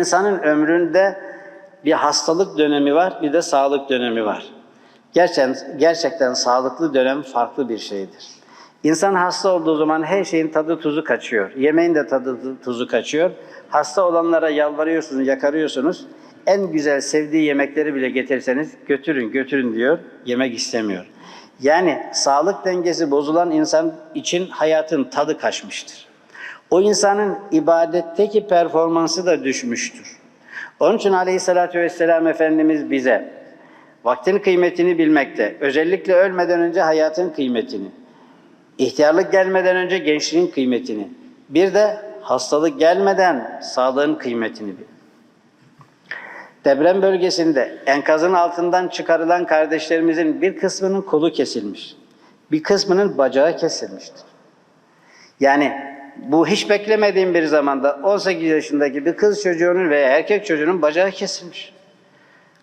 İnsanın ömründe bir hastalık dönemi var, bir de sağlık dönemi var. Gerçekten, gerçekten sağlıklı dönem farklı bir şeydir. İnsan hasta olduğu zaman her şeyin tadı tuzu kaçıyor. Yemeğin de tadı tuzu kaçıyor. Hasta olanlara yalvarıyorsunuz, yakarıyorsunuz. En güzel sevdiği yemekleri bile getirseniz götürün, götürün diyor. Yemek istemiyor. Yani sağlık dengesi bozulan insan için hayatın tadı kaçmıştır. O insanın ibadetteki performansı da düşmüştür. Onun için aleyhissalatü vesselam Efendimiz bize vaktin kıymetini bilmekte, özellikle ölmeden önce hayatın kıymetini, ihtiyarlık gelmeden önce gençliğin kıymetini, bir de hastalık gelmeden sağlığın kıymetini bil. Deprem bölgesinde enkazın altından çıkarılan kardeşlerimizin bir kısmının kolu kesilmiş, bir kısmının bacağı kesilmiştir. Yani bu hiç beklemediğim bir zamanda 18 yaşındaki bir kız çocuğunun veya erkek çocuğunun bacağı kesilmiş.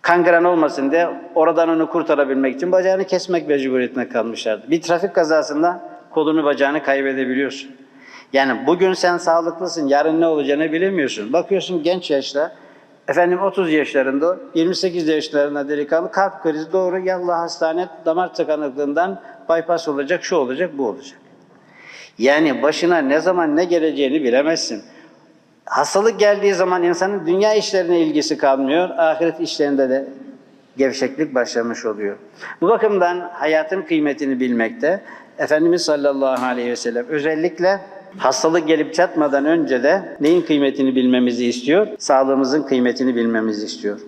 Kangren olmasın diye oradan onu kurtarabilmek için bacağını kesmek mecburiyetine kalmışlardı. Bir trafik kazasında kolunu bacağını kaybedebiliyorsun. Yani bugün sen sağlıklısın, yarın ne olacağını bilemiyorsun. Bakıyorsun genç yaşta, efendim 30 yaşlarında, 28 yaşlarında delikanlı kalp krizi doğru yallah hastane damar tıkanıklığından bypass olacak, şu olacak, bu olacak. Yani başına ne zaman ne geleceğini bilemezsin. Hastalık geldiği zaman insanın dünya işlerine ilgisi kalmıyor, ahiret işlerinde de gevşeklik başlamış oluyor. Bu bakımdan hayatın kıymetini bilmekte, Efendimiz sallallahu aleyhi ve sellem özellikle hastalık gelip çatmadan önce de neyin kıymetini bilmemizi istiyor? Sağlığımızın kıymetini bilmemizi istiyor.